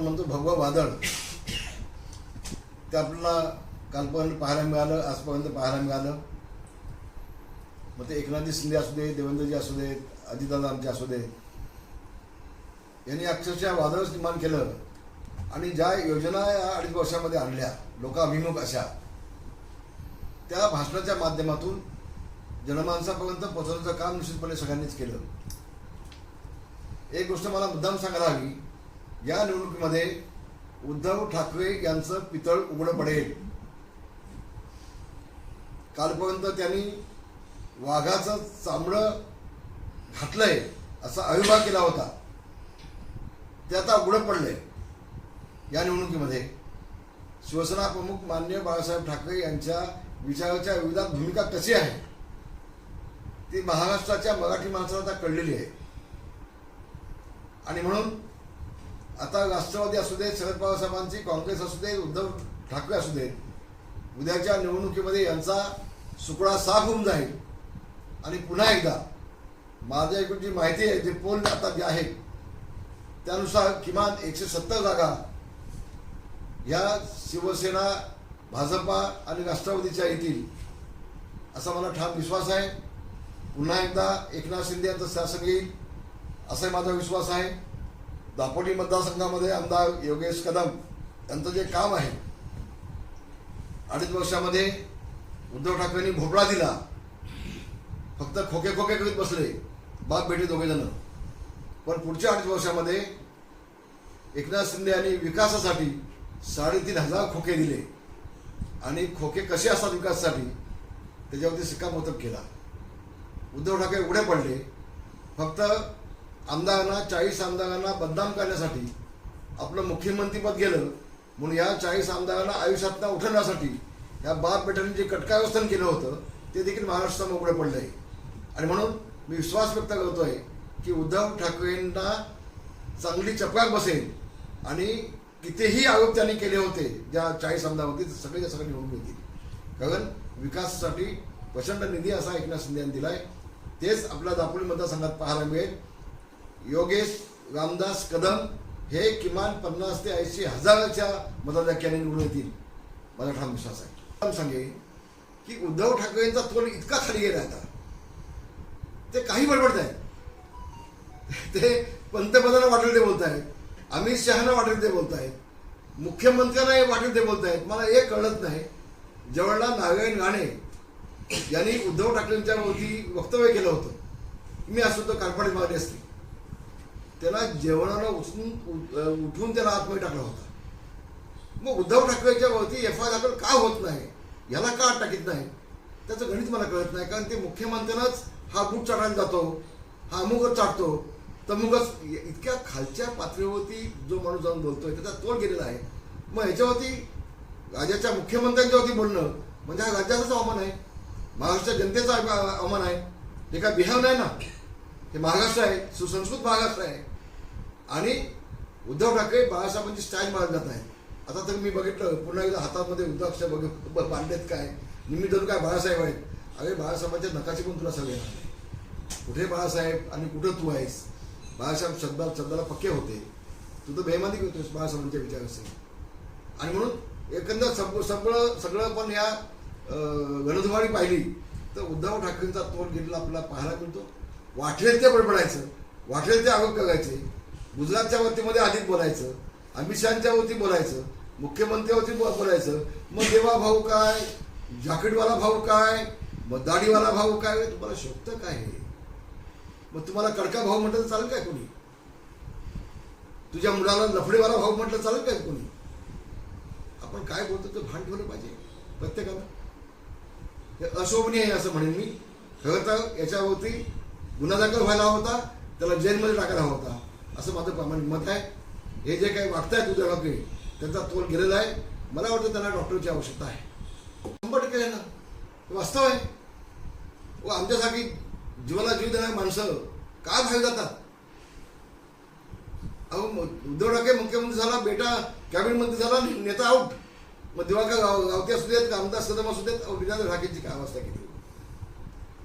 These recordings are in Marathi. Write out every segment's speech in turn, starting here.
आपण म्हणतो भगवा वादळ. ते आपल्याला कालपर्यंत पाहायला मिळालं आजपर्यंत पाहायला मिळालं. मग ते एकनाथजी शिंदे असू दे देवेंद्रजी असू देत अजितदादा आमचे असू दे यांनी अक्षरशः वादळच निर्माण केलं. आणि ज्या योजना या अडीच वर्षामध्ये आणल्या लोकाभिमुख अशा त्या भाषणाच्या माध्यमातून जनमानसापर्यंत पोहोचवण्याचं काम निश्चितपणे सगळ्यांनीच केलं. एक गोष्ट मला मुद्दाम सांगायला हवी. या निवडणुकीमध्ये उद्धव ठाकरे यांचं पितळ उघडं पडेल. कालपर्यंत त्यांनी वाघाचं चामडं घातलंय असा अविभाग केला होता. ते आता उघडं पडलंय या निवडणुकीमध्ये. शिवसेना प्रमुख मान्य बाळासाहेब ठाकरे यांच्या विचाराच्या विरोधात भूमिका कशी आहे? ती महाराष्ट्राच्या मराठी माणसाला आता कळलेली आहे. आणि म्हणून आता राष्ट्रवादी असू दे शरद पवार साहेबांची काँग्रेस असू दे उद्धव ठाकरे असू देत उद्याच्या निवडणुकीमध्ये यांचा सुकडा साफ होऊन जाईल. आणि पुन्हा एकदा माझ्या एकूण जी माहिती आहे जे पोल आता जे आहेत त्यानुसार किमान एकशे सत्तर जागा या शिवसेना भाजपा आणि राष्ट्रवादीच्या येतील असा मला ठाम विश्वास आहे. पुन्हा एकदा एकनाथ शिंदे यांचं शासन येईल असाही माझा विश्वास आहे. दापोली मतदारसंघामध्ये आमदार योगेश कदम यांचं जे काम आहे अडीच वर्षामध्ये उद्धव ठाकरेंनी भोपळा दिला. फक्त खोके खोके करीत बसले बाप बेटे दोघे जण. पण पुढच्या अडीच वर्षामध्ये एकनाथ शिंदे यांनी विकासासाठी साडेतीन हजार खोके दिले. आणि खोके कसे असतात विकासासाठी त्याच्यावरती शिक्कामोर्तब केला. उद्धव ठाकरे उघडे पडले. फक्त आमदारांना चाळीस आमदारांना बदनाम करण्यासाठी आपलं मुख्यमंत्रीपद गेलं म्हणून या चाळीस आमदारांना आयुष्यातनं उठवण्यासाठी या बाप बेटांनी जे कटकावस्थान केलं होतं ते देखील महाराष्ट्रात उघडे पडलं आहे आणि म्हणून मी विश्वास व्यक्त करतो आहे की उद्धव ठाकरेंना चांगली चपकाक बसेल आणि कितीही आरोप त्यांनी केले होते ज्या चाळीस आमदारावरती ते सगळे सगळे निवडून येतील कारण विकासासाठी प्रचंड निधी असा एकनाथ शिंदे यांनी आहे तेच आपल्या दापोली मतदारसंघात पाहायला मिळेल. योगेश रामदास कदम हे किमान पन्नास ते ऐंशी हजाराच्या मताधिक्याने निवडून येतील. माझा ठाम विश्वास आहे सांगेन की उद्धव ठाकरेंचा तोल इतका खाली गेला आता. ते काही बडबडत आहेत ते पंतप्रधान वाटेल ते बोलत आहेत अमित शहाना वाटेल ते बोलत आहेत मुख्यमंत्र्यांना हे वाटेल ते बोलत आहेत मला एक कळत नाही. जवळला नारायण राणे यांनी उद्धव ठाकरेंच्या वरती वक्तव्य केलं होतं. मी असतो तर कारपाडी मागणी असते. त्याला जेवणाला उचलून उ- उठून त्याला आतमध्ये टाकला होता. मग उद्धव ठाकरेच्या वरती एफ आय दाखल का होत नाही? याला का टाकीत नाही? त्याचं गणित मला कळत नाही कारण ते मुख्यमंत्र्यांनाच हा बूट चाटायला जातो हा अमुकच चाटतो. तमुकच इतक्या खालच्या पातळीवरती जो माणूस जाऊन बोलतोय त्याचा तोल गेलेला आहे. मग ह्याच्यावरती राज्याच्या मुख्यमंत्र्यांच्यावरती बोलणं म्हणजे हा राज्याचाच अवमान आहे. महाराष्ट्र जनतेचा अवमान आहे. हे काय बिहार नाही ना? हे महाराष्ट्र आहे सुसंस्कृत महाराष्ट्र आहे. आणि उद्धव ठाकरे बाळासाहेबांची स्टाईल मारत जात आहे. आता तर मी बघितलं पुन्हा एकदा हातामध्ये उद्धव बघ बांधलेत काय? निमित्त काय बाळासाहेब आहेत? अरे बाळासाहेबांच्या नकाची पण तुला सगळे कुठे बाळासाहेब आणि कुठं तू आहेस? बाळासाहेब शब्दाला शब्दाला पक्के होते. तू तर बेमानी करतोस बाळासाहेबांच्या विचार असेल आणि म्हणून एकंदर सग सगळं सगळं पण या अं, पाहिली तर उद्धव ठाकरेंचा तोल गेलेला आपल्याला पाहायला मिळतो. वाटलेल ते बडबडायचं. वाटलेल ते आरोप करायचे. गुजरातच्या वतीमध्ये अधिक बोलायचं अमित शहाच्या वती बोलायचं मुख्यमंत्र्यावरती बो- बोलायचं. मग देवा भाऊ काय? जॅकेटवाला भाऊ काय? मग दाढीवाला भाऊ काय? तुम्हाला शोभतं काय मग तुम्हाला कडका भाऊ म्हटलं तर चालेल काय कोणी? तुझ्या मुलाला लफडेवाला भाऊ म्हटलं चालेल काय कोणी? आपण काय बोलतो ते भान ठेवलं पाहिजे प्रत्येकानं. हे अशोभनीय आहे असं म्हणेन मी. खरं तर याच्यावरती गुन्हा दाखल व्हायला होता त्याला जेलमध्ये टाकायला होता. असं माझं प्रामाणिक मत आहे. हे जे काही वागतायत उद्या ठाकरे त्यांचा तोल गेलेला आहे. मला वाटतं त्यांना डॉक्टरची आवश्यकता आहे. शंभर टक्के आहे ना वास्तव आहे. व आमच्यासाठी जीवाला जीव देणारी माणसं का बाहेर जातात? अहो उद्धव ठाकरे मुख्यमंत्री झाला बेटा कॅबिनेट मंत्री झाला नेता आउट मग दिवाकर गाव गावते असू देत कामदार सदम असू देत विनायक ठाकरेंची काय अवस्था केली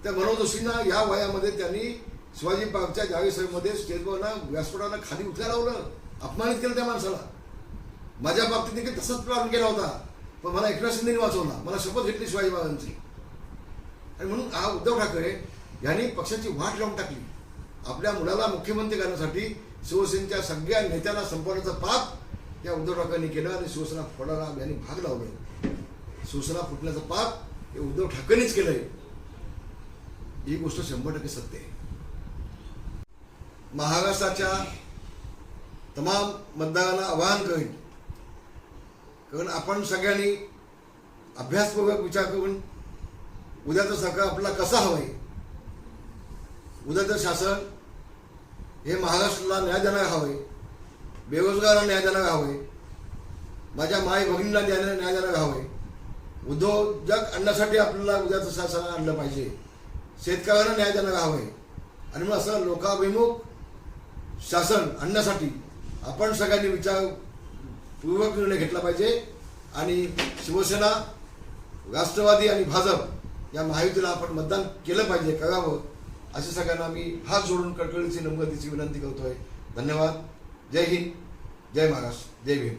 त्या मनोज जोशींना या वयामध्ये त्यांनी शिवाजी पार्कच्या जावेसाहेबमध्ये स्टेजवर व्यासपीठानं खाली उतरायला लावलं. अपमानित केलं त्या माणसाला. माझ्या बाबतीत देखील तसाच प्रारंभ केला होता. पण मला एकनाथ शिंदेने वाचवला. मला शपथ घेतली शिवाजी महाराजांची आणि म्हणून हा उद्धव ठाकरे यांनी पक्षाची वाट लावून टाकली. आपल्या मुलाला मुख्यमंत्री करण्यासाठी शिवसेनेच्या सगळ्या नेत्यांना संपवण्याचं पाप या उद्धव ठाकरेंनी केलं आणि शिवसेना फोडायला यांनी भाग लावले. शिवसेना फुटण्याचं पाप हे उद्धव ठाकरेंनीच केलंय. ही गोष्ट शंभर टक्के सत्य आहे. महाराष्ट्राच्या तमाम मतदारांना आवाहन करेन. कारण आपण सगळ्यांनी अभ्यासपूर्वक विचार करून उद्याचं सरकार आपल्याला कसं आहे उद्याचं शासन हे महाराष्ट्राला न्याय देणारं आहे बेरोजगारांना न्याय देणारं आहे माझ्या माय भगिनीला न्याय न्याय देणारं आहे. उद्योजक आणण्यासाठी आपल्याला उद्याचं शासन आणलं पाहिजे. शेतकऱ्यांना न्याय देणारं आहे. आणि मग असं लोकाभिमुख शासन आणण्यासाठी आपण सगळ्यांनी विचार पूर्वक निर्णय घेतला पाहिजे आणि शिवसेना राष्ट्रवादी आणि भाजप या महायुतीला आपण मतदान केलं पाहिजे करावं असे सगळ्यांना मी हात जोडून कळकळीची नम्रतेची विनंती करतोय. धन्यवाद. जय हिंद. जय महाराष्ट्र. जय भीम.